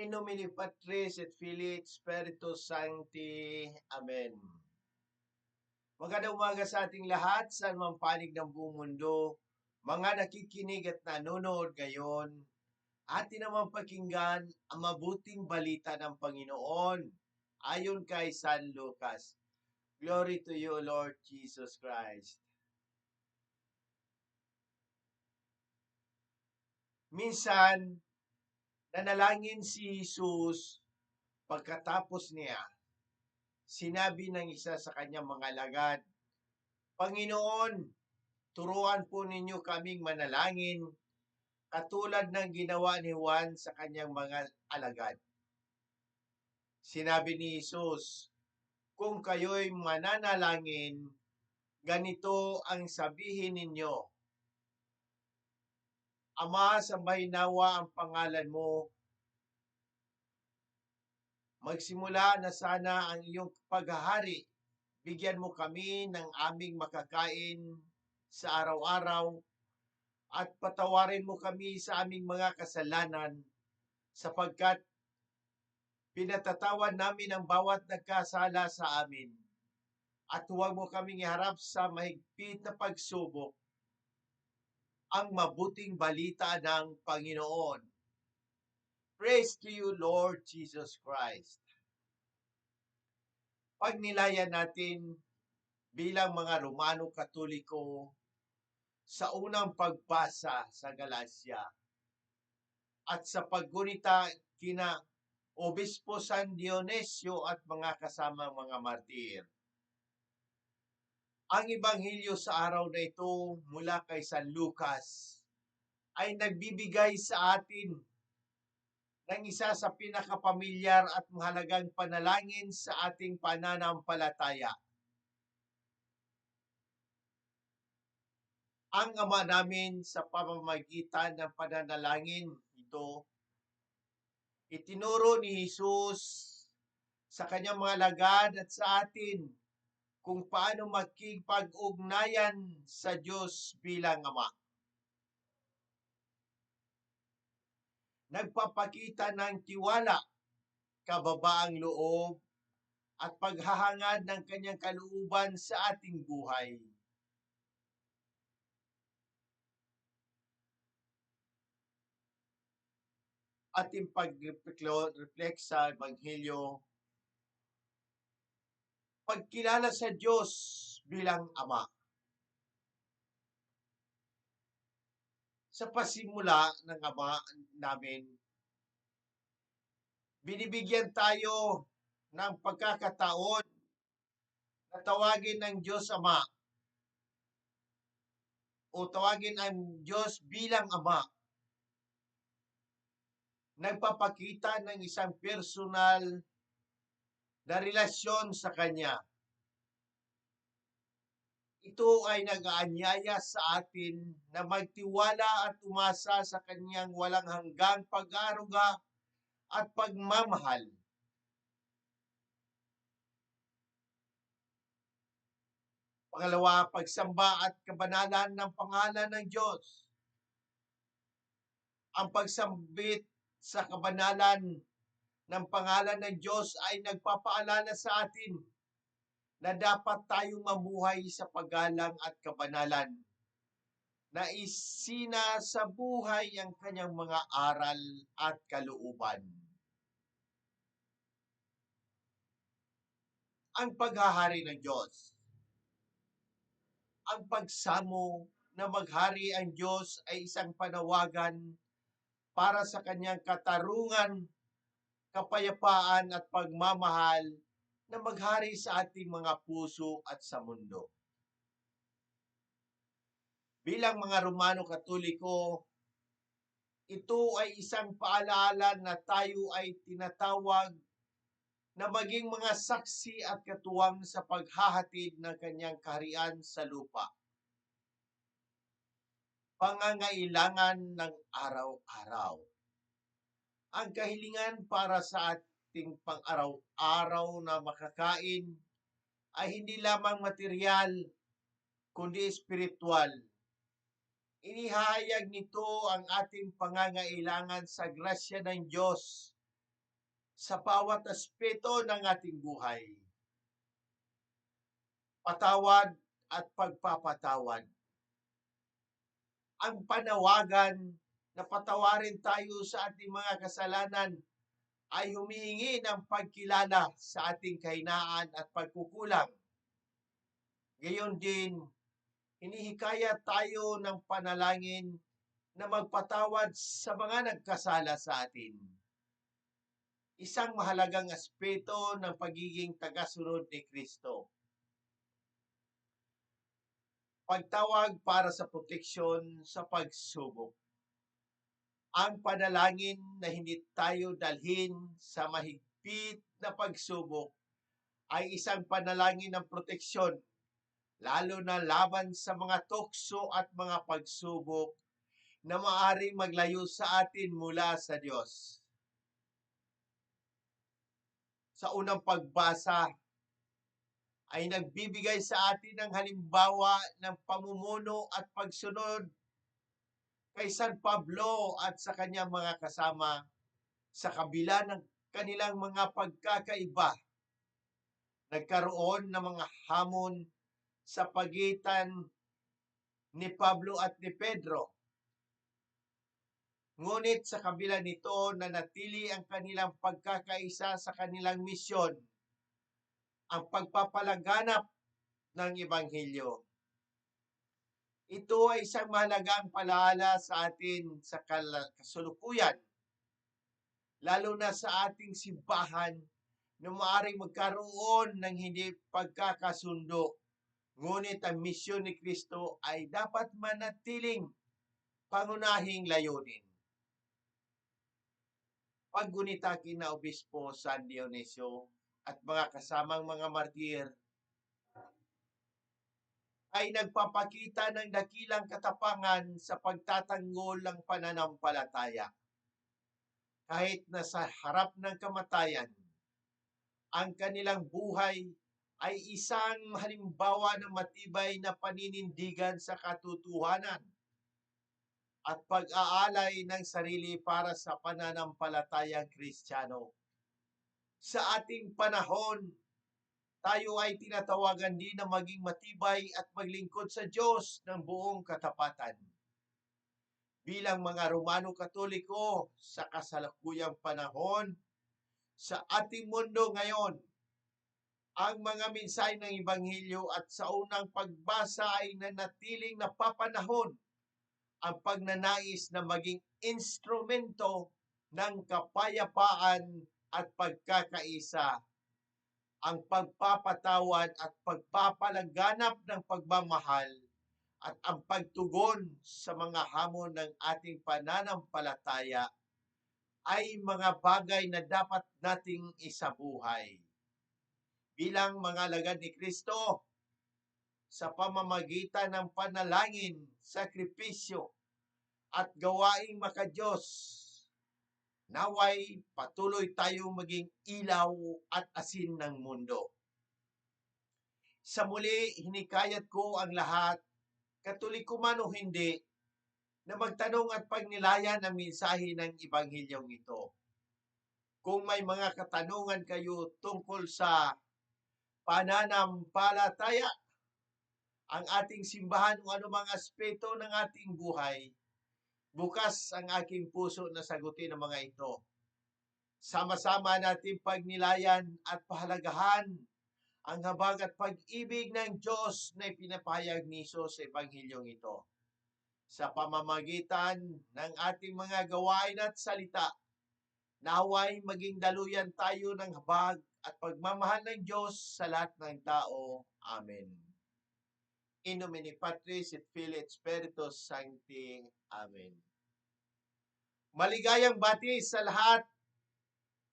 In nomine Patris et Filii et Spiritus Sancti. Amen. Magandang umaga sa ating lahat sa anumang panig ng buong mundo. Mga nakikinig at nanonood ngayon, atin naman pakinggan ang mabuting balita ng Panginoon ayon kay San Lucas. Glory to you, Lord Jesus Christ. Minsan, nanalangin si Jesus pagkatapos niya. Sinabi ng isa sa kanyang mga alagad, Panginoon, turuan po ninyo kaming manalangin katulad ng ginawa ni Juan sa kanyang mga alagad. Sinabi ni Jesus, kung kayo'y mananalangin, ganito ang sabihin ninyo, Ama, sambahin nawa ang pangalan mo. Magsimula na sana ang iyong paghahari. Bigyan mo kami ng aming makakain sa araw-araw at patawarin mo kami sa aming mga kasalanan sapagkat pinatatawan namin ang bawat nagkasala sa amin at huwag mo kaming iharap sa mahigpit na pagsubok ang mabuting balita ng Panginoon. Praise to you, Lord Jesus Christ. Pag nilayan natin bilang mga Romano Katoliko sa unang pagbasa sa Galacia at sa paggunita kina Obispo San Dionisio at mga kasamang mga martir. Ang ebanghelyo sa araw na ito mula kay San Lucas ay nagbibigay sa atin ng isa sa pinakapamilyar at mahalagang panalangin sa ating pananampalataya. Ang Ama namin sa pamamagitan ng pananalangin ito, itinuro ni Jesus sa kanyang mga lagad at sa atin kung paano makipag-ugnayan sa Diyos bilang Ama. Nagpapakita ng tiwala, kababaang loob, at paghahangad ng kanyang kalooban sa ating buhay. Ating pag-reflect sa Ebanghelyo pagkilala sa Diyos bilang Ama. Sa pasimula ng Ama namin, binibigyan tayo ng pagkakataon na tawagin ng Diyos Ama o tawagin ang Diyos bilang Ama. Nagpapakita ng isang personal na relasyon sa Kanya. Ito ay nag-aanyaya sa atin na magtiwala at umasa sa Kanyang walang hanggang pag-aruga at pagmamahal. Pangalawa, pagsamba at kabanalan ng pangalan ng Diyos. Ang pagsambit sa kabanalan ng pangalan ng Diyos ay nagpapaalala sa atin na dapat tayong mamuhay sa paggalang at kabanalan na isina sa buhay ang kanyang mga aral at kalooban. Ang paghahari ng Diyos. Ang pagsamo na maghari ang Diyos ay isang panawagan para sa kanyang katarungan kapayapaan at pagmamahal na maghari sa ating mga puso at sa mundo. Bilang mga Romano Katoliko, ito ay isang paalala na tayo ay tinatawag na maging mga saksi at katuwang sa paghahatid ng kanyang kaharian sa lupa. Pangangailangan ng araw-araw ang kahilingan para sa ating pang-araw-araw na makakain ay hindi lamang material, kundi espiritual. Inihayag nito ang ating pangangailangan sa grasya ng Diyos sa bawat aspeto ng ating buhay. Patawad at pagpapatawad. Ang panawagan na patawarin tayo sa ating mga kasalanan ay humihingi ng pagkilala sa ating kahinaan at pagkukulang. Gayon din, hinihikayat tayo ng panalangin na magpatawad sa mga nagkasala sa atin. Isang mahalagang aspeto ng pagiging tagasunod ni Kristo. Pagtawag para sa proteksyon sa pagsubok. Ang panalangin na hindi tayo dalhin sa mahigpit na pagsubok ay isang panalangin ng proteksyon lalo na laban sa mga tukso at mga pagsubok na maaring maglayo sa atin mula sa Diyos. Sa unang pagbasa ay nagbibigay sa atin ng halimbawa ng pamumuno at pagsunod kay San Pablo at sa kanyang mga kasama sa kabila ng kanilang mga pagkakaiba. Nagkaroon ng mga hamon sa pagitan ni Pablo at ni Pedro. Ngunit sa kabila nito, nanatili ang kanilang pagkakaisa sa kanilang misyon, ang pagpapalaganap ng Ebanghelyo. Ito ay isang mahalagang palaala sa atin sa kasulukuyan, lalo na sa ating simbahan na maaaring magkaroon ng hindi pagkakasundo Ngunit ang misyon ni Kristo ay dapat manatiling pangunahing layunin. Paggunita kina Obispo San Dionisio at mga kasamang mga martir ay nagpapakita ng dakilang katapangan sa pagtatanggol ng pananampalataya. Kahit na sa harap ng kamatayan, ang kanilang buhay ay isang halimbawa ng matibay na paninindigan sa katotohanan at pag-aalay ng sarili para sa pananampalatayang Kristiyano. Sa ating panahon, tayo ay tinatawagan din na maging matibay at maglingkod sa Diyos ng buong katapatan. Bilang mga Romano Katoliko sa kasalukuyang panahon, sa ating mundo ngayon, ang mga mensahe ng Ebanghelyo at sa unang pagbasa ay nanatiling napapanahon ang pagnanais na maging instrumento ng kapayapaan at pagkakaisa, ang pagpapatawad at pagpapalaganap ng pagmamahal at ang pagtugon sa mga hamon ng ating pananampalataya ay mga bagay na dapat nating isabuhay bilang mga lagad ni Kristo sa pamamagitan ng panalangin, sakripisyo, at gawaing makadiyos. Naway patuloy tayong maging ilaw at asin ng mundo. Sa muli, hinikayat ko ang lahat, katoliko man o hindi, na magtanong at pagnilayan ang mensahe ng Ebanghilyong ito. Kung may mga katanungan kayo tungkol sa pananampalataya, ang ating simbahan o anumang aspeto ng ating buhay, bukas ang aking puso na sagutin ang mga ito. Sama-sama natin pagnilayan at pahalagahan ang habag at pag-ibig ng Diyos na ipinapahayag ni Jesus sa Ebanghilyong ito. Sa pamamagitan ng ating mga gawain at salita, naway maging daluyan tayo ng habag at pagmamahal ng Diyos sa lahat ng tao. Amen. In nomine Patris et Filii et Spiritus Sancti. Amen. Maligayang bati sa lahat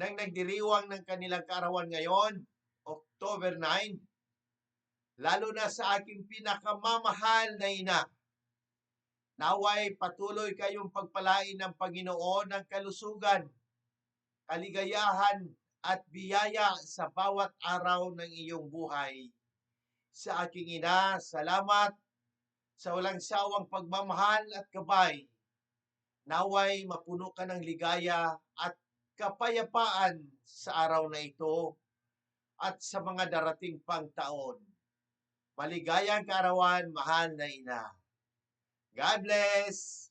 ng nagdiriwang ng kanilang kaarawan ngayon, October 9, lalo na sa aking pinakamamahal na ina. Naway patuloy kayong pagpalain ng Panginoon ng kalusugan, kaligayahan, at biyaya sa bawat araw ng iyong buhay. Sa aking ina, salamat sa walang sawang pagmamahal at gabay. Naway mapuno ka ng ligaya at kapayapaan sa araw na ito at sa mga darating pang taon. Maligayang kaarawan, mahal na ina. God bless!